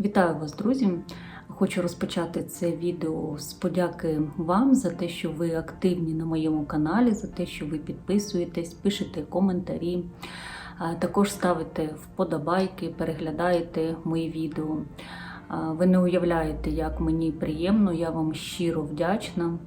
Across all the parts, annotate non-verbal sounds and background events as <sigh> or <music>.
Вітаю вас, друзі! Хочу розпочати це відео з подяки вам за те, що ви активні на моєму каналі, за те, що ви підписуєтесь, пишете коментарі, також ставите вподобайки, переглядаєте мої відео. Ви не уявляєте, як мені приємно, я вам щиро вдячна.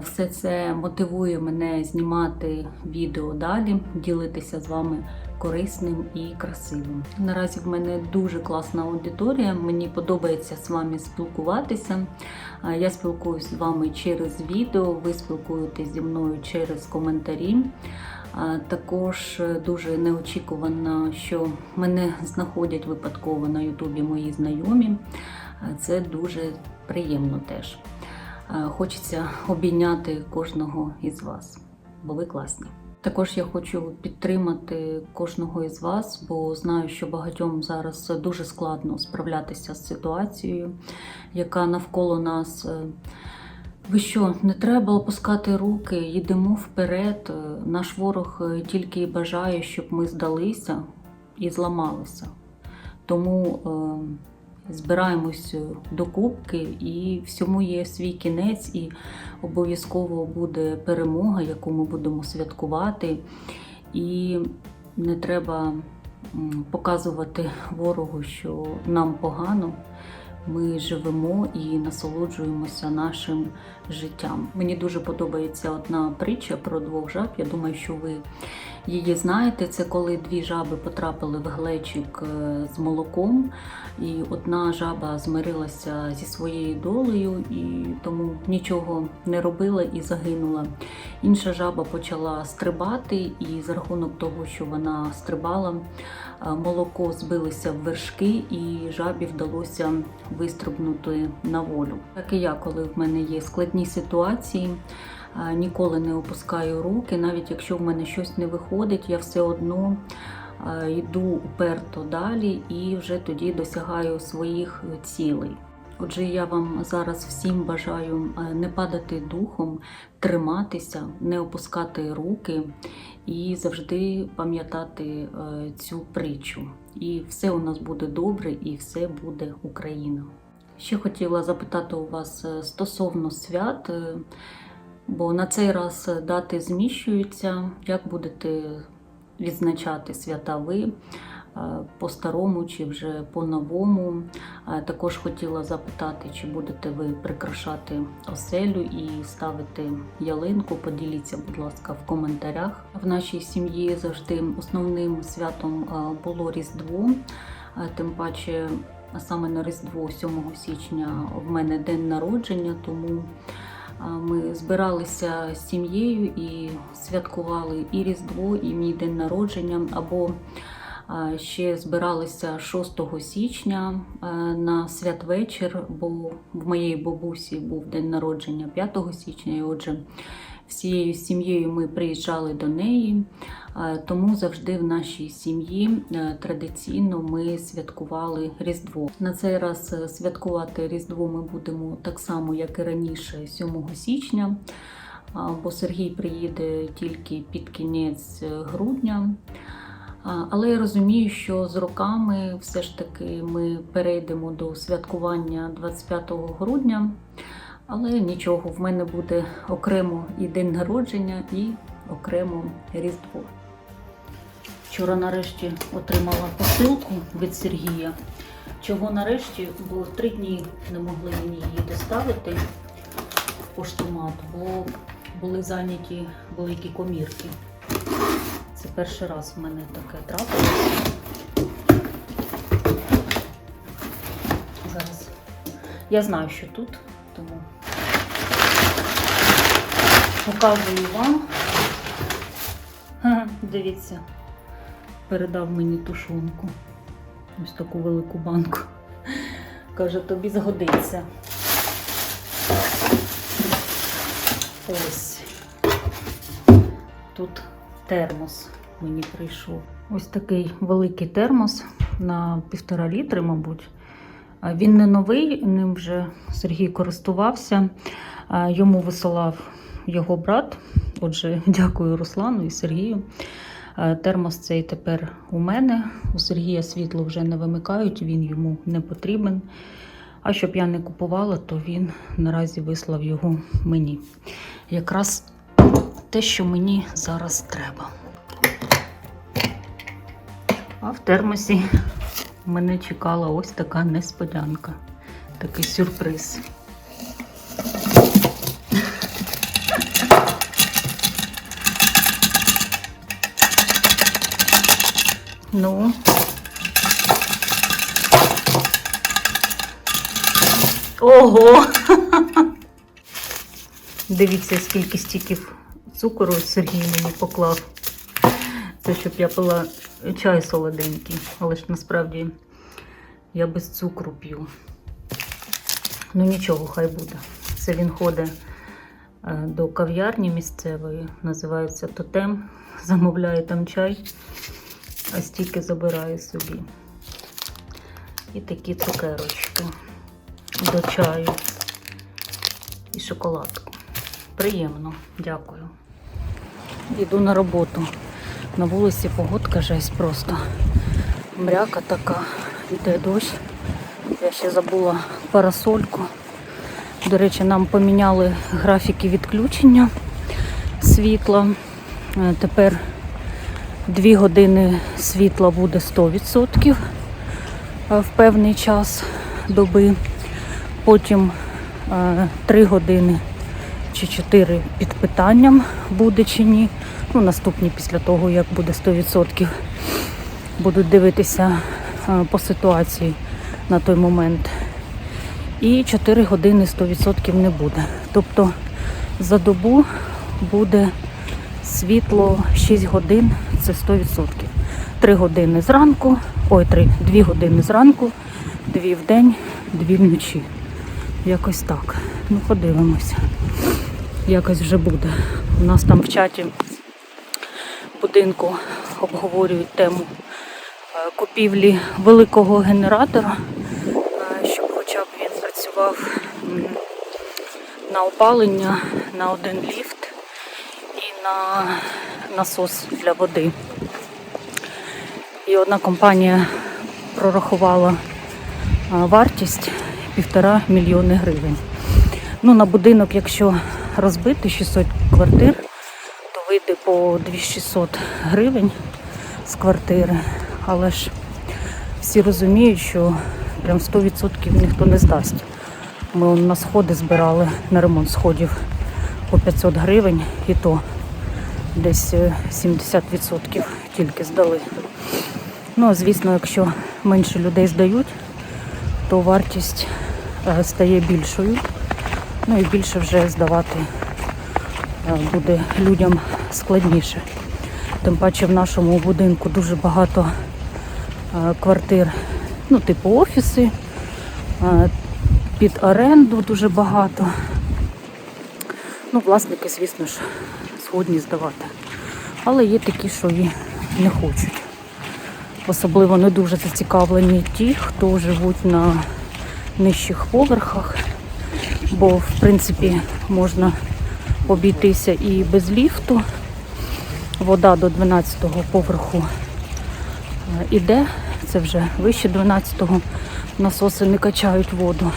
Все це мотивує мене знімати відео далі, ділитися з вами корисним і красивим. Наразі в мене дуже класна аудиторія. Мені подобається з вами спілкуватися. Я спілкуюсь з вами через відео, ви спілкуєтесь зі мною через коментарі. Також е, дуже неочікувано, що мене знаходять випадково на Ютубі мої знайомі. Це дуже приємно теж. Хочеться обійняти кожного із вас, бо ви класні. Також я хочу підтримати кожного із вас, бо знаю, що багатьом зараз дуже складно справлятися з ситуацією, яка навколо нас. Ви що, не треба опускати руки, йдемо вперед. Наш ворог тільки бажає, щоб ми здалися і зламалися. Тому е, збираємось до кубки, і всьому є свій кінець, і обов'язково буде перемога, яку ми будемо святкувати. І не треба показувати ворогу, що нам погано. Ми живемо і насолоджуємося нашим життям. Мені дуже подобається одна притча про двох жаб. Я думаю, що ви її знаєте. Це коли дві жаби потрапили в глечик е, з молоком, і одна жаба змирилася зі своєю долею і тому нічого не робила і загинула. Інша жаба почала стрибати, і за рахунок того, що вона стрибала, е, молоко збилося в вершки, і жабі вдалося вистрибнути на волю. Так і я, коли в мене є складні ситуації. Ніколи не опускаю руки, навіть якщо в мене щось не виходить, я все одно йду уперто далі і вже тоді досягаю своїх цілей. Отже, я вам зараз всім бажаю не падати духом, триматися, не опускати руки і завжди пам'ятати цю притчу. І все у нас буде добре, і все буде Україна. Ще хотіла запитати у вас е, стосовно свят, е, бо на цей раз дати зміщуються. Як будете відзначати свята ви? е, По-старому чи вже по-новому. Е, Також хотіла запитати, чи будете ви прикрашати оселю і ставити ялинку. Поділіться, будь ласка, в коментарях. В нашій сім'ї завжди основним святом е, було Різдво, тим паче. Саме на Різдво 7 січня в мене день народження, тому ми збиралися з сім'єю і святкували і Різдво, і мій день народження. Або ще збиралися 6 січня на святвечір, бо в моєї бабусі був день народження 5 січня. І отже, всією сім'єю ми приїжджали до неї. Е, Тому завжди в нашій сім'ї е, традиційно ми святкували Різдво. На цей раз е, святкувати Різдво ми будемо так само, як і раніше, 7 січня, бо Сергій приїде тільки під кінець грудня. Але я розумію, що з роками все ж таки ми перейдемо до святкування 25 грудня. Але нічого, в мене буде окремо і день народження, і окремо Різдво. Вчора нарешті отримала посилку від Сергія. Чого нарешті, бо три дні не могли мені її доставити в поштомат, бо були зайняті великі комірки. Це перший раз в мене таке трапилося. Зараз я знаю, що тут, показую вам. Дивіться, передав мені тушонку. Ось таку велику банку. Каже, тобі згодиться. Ось. Тут термос мені прийшов. Ось такий великий термос на півтора літри, мабуть. Він не новий, ним вже Сергій користувався. Йому висилав його брат. Отже, <laughs> дякую Руслану і Сергію. Е, Термос цей тепер у мене. У Сергія світло вже не вимикають, він йому не потрібен. А щоб я не купувала, то він наразі вислав його мені. Якраз те, що мені зараз треба. А в термосі <laughs> мене чекала ось така несподянка, такий сюрприз. Ну. Ого! <laughs> Дивіться, скільки стіків цукору Сергій мені поклав. Це щоб я пила чай солоденький, але ж насправді я без цукру п'ю. Ну нічого, хай буде. Це він ходить е, до кав'ярні місцевої, називається Тотем. Замовляє там чай, а стільки забирає собі. І такі цукерочки до чаю і шоколадку. Приємно, дякую. Йду на роботу. На вулиці погодка жесть просто. Мряка така, йде дощ. Я ще забула парасольку. До речі, нам поміняли графіки відключення світла. Е, Тепер 2 години світла буде 100% е, в певний час доби. Потім 3 години чи 4 під питанням буде чи ні. Ну, наступні після того, як буде 100%. Будуть дивитися е, по ситуації на той момент. І 4 години 100% не буде. Тобто за добу буде світло 6 годин, це 100%. 3 години зранку, ой, 3, 2 години зранку, 2 в день, 2 вночі. Якось так. Ну, подивимося. Якось вже буде. У нас там в чаті будинку обговорюють тему е, купівлі великого генератора, е, щоб хоча б він працював на опалення, на один ліфт і на насос для води. І одна компанія прорахувала вартість півтора мільйони гривень. Ну, на будинок, якщо розбити 600 квартир, то вийде по 2600 гривень з квартири. Але ж всі розуміють, що прям 100% ніхто не здасть. Ми на сходи збирали на ремонт сходів по 500 гривень і то десь е, 70% тільки здали. Ну, а звісно, якщо менше людей здають, то вартість е, стає більшою. Ну і більше вже здавати е, буде людям складніше. Тим паче в нашому будинку дуже багато е, квартир, ну, типу офіси, е, під оренду дуже багато. Ну, власники, звісно ж, згодні здавати. Але є такі, що і не хочуть. Особливо не дуже зацікавлені ті, хто живуть на нижчих поверхах, бо в принципі можна обійтися і без ліфту. Вода до 12-го поверху е, іде, це вже вище 12-го, насоси не качають воду.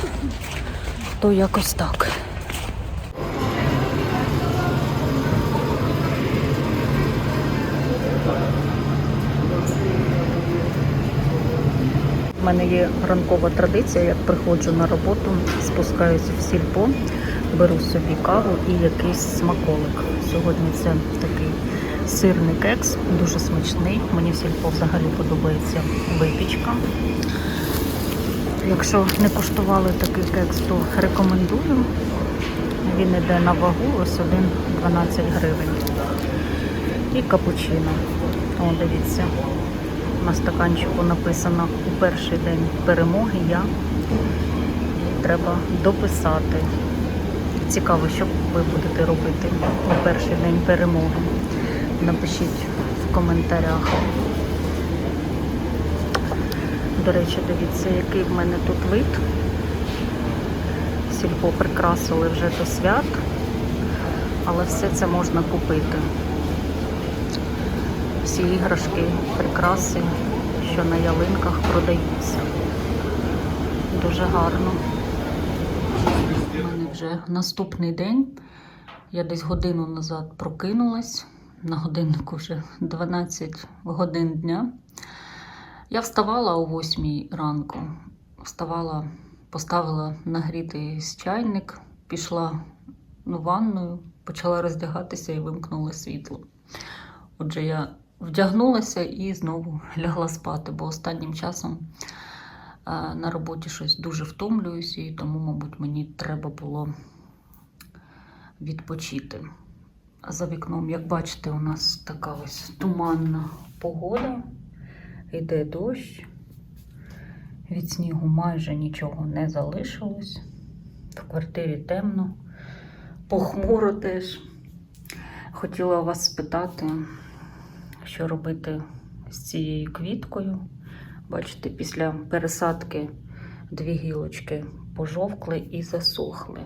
То якось так. Мене є ранкова традиція, як приходжу на роботу, спускаюся в сільпо, беру собі каву і якийсь смаколик. Сьогодні це такий сирний кекс, дуже смачний. Мені в сільпо взагалі подобається випічка. Якщо не куштували такий кекс, то рекомендую. Він йде на вагу, ось один 12 гривень. І капучино. О, дивіться. На стаканчику написано у перший день перемоги я. Треба дописати. Цікаво, що ви будете робити у перший день перемоги. Напишіть в коментарях. До речі, дивіться, який в мене тут вид. Сільпо прикрасили вже до свят, але все це можна купити. Всі іграшки, прикраси, що на ялинках продаються. Дуже гарно. У мене вже наступний день. Я десь годину назад прокинулась. На годиннику вже 12 годин дня. Я вставала о 8 ранку. Вставала, поставила нагрітий чайник, пішла в ванною, почала роздягатися і вимкнула світло. Отже, я вдягнулася і знову <laughs> лягла спати, бо останнім часом на роботі щось дуже втомлююсь, і тому, мабуть, мені треба було відпочити. За вікном, як бачите, у нас така ось туманна погода. Йде дощ. Від снігу майже нічого не залишилось. В квартирі темно, похмуро теж. Хотіла вас спитати, що робити з цією квіткою. Бачите, після пересадки дві гілочки пожовкли і засохли.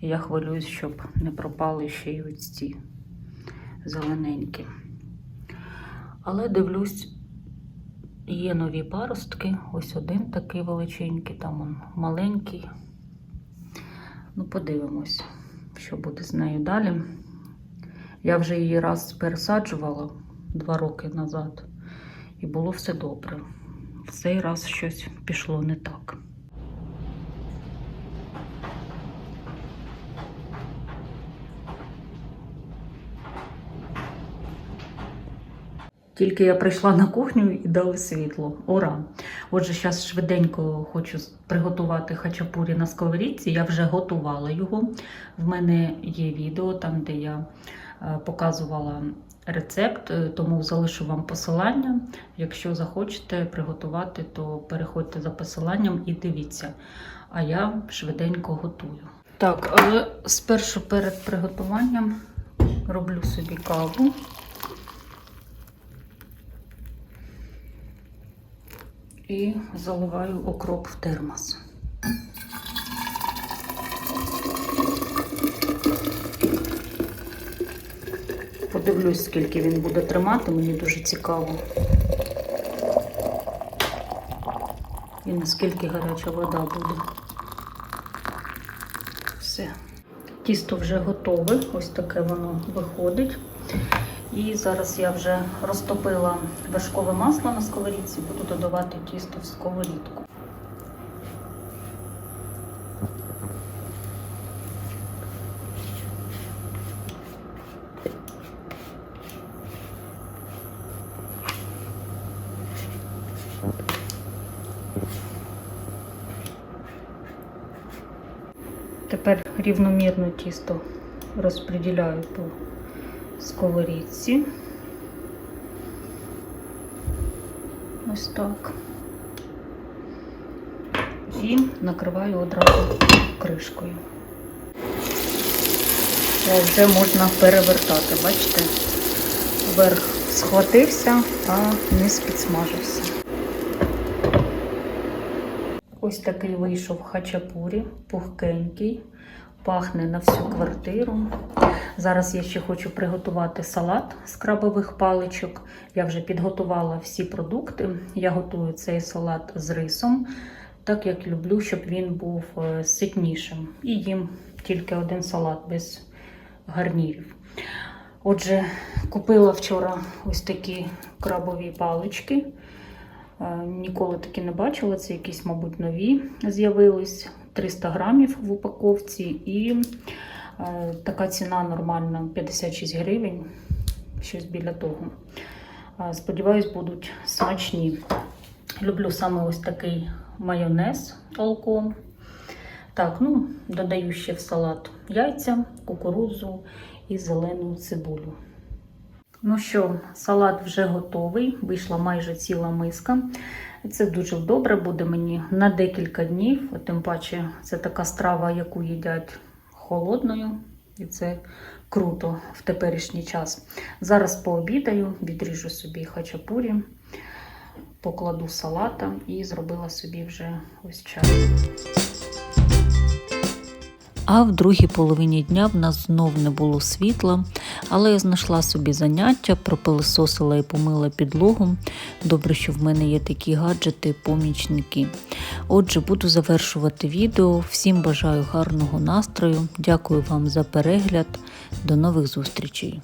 Я хвилююсь, щоб не пропали ще й ось ці зелененькі. Але дивлюсь, є нові паростки. Ось один такий величенький, там он маленький. Ну, подивимось, що буде з нею далі. Я вже її раз пересаджувала два роки назад, і було все добре. В цей раз щось пішло не так. Тільки я прийшла на кухню і дали світло. Ура! Отже, зараз швиденько хочу приготувати хачапурі на сковорідці. Я вже готувала його. В мене є відео там, де я е, показувала рецепт, е, тому залишу вам посилання. Якщо захочете приготувати, то переходьте за посиланням і дивіться. А я швиденько готую. Так, але спершу перед приготуванням роблю собі каву. і заливаю окроп в термос. Подивлюсь, скільки він буде тримати, мені дуже цікаво. І наскільки гаряча вода буде. Все. Тісто вже готове, ось таке воно виходить. І зараз я вже розтопила вершкове масло на сковорідці, буду додавати тісто в сковорідку. Тепер рівномірно тісто розподіляю по сковорідці. Ось так. І накриваю одразу кришкою. О, вже можна перевертати, бачите? Верх схватився, а низ підсмажився. Ось такий вийшов хачапурі, пухкенький, пахне на всю квартиру. Зараз я ще хочу приготувати салат з крабових паличок. Я вже підготувала всі продукти. Я готую цей салат з рисом, так як люблю, щоб він був е, ситнішим. І їм тільки один салат без гарнірів. Отже, купила вчора ось такі крабові палички. Е, Ніколи такі не бачила, це якісь, мабуть, нові з'явились. 300 грамів в упаковці і е, така ціна нормальна 56 гривень, щось біля того. Е, Сподіваюсь, будуть смачні. Люблю саме ось такий майонез алком. Так, ну, додаю ще в салат яйця, кукурудзу і зелену цибулю. Ну що, салат вже готовий, вийшла майже ціла миска. Це дуже добре буде мені на декілька днів. Тим паче, це така страва, яку їдять холодною, і це круто в теперішній час. Зараз пообідаю, відріжу собі хачапурі, покладу салата і зробила собі вже ось чай. А в другій половині дня в нас знов не було світла, але я знайшла собі заняття, пропилисосила і помила підлогу. Добре, що в мене є такі гаджети, помічники. Отже, буду завершувати відео. Всім бажаю гарного настрою. Дякую вам за перегляд. До нових зустрічей!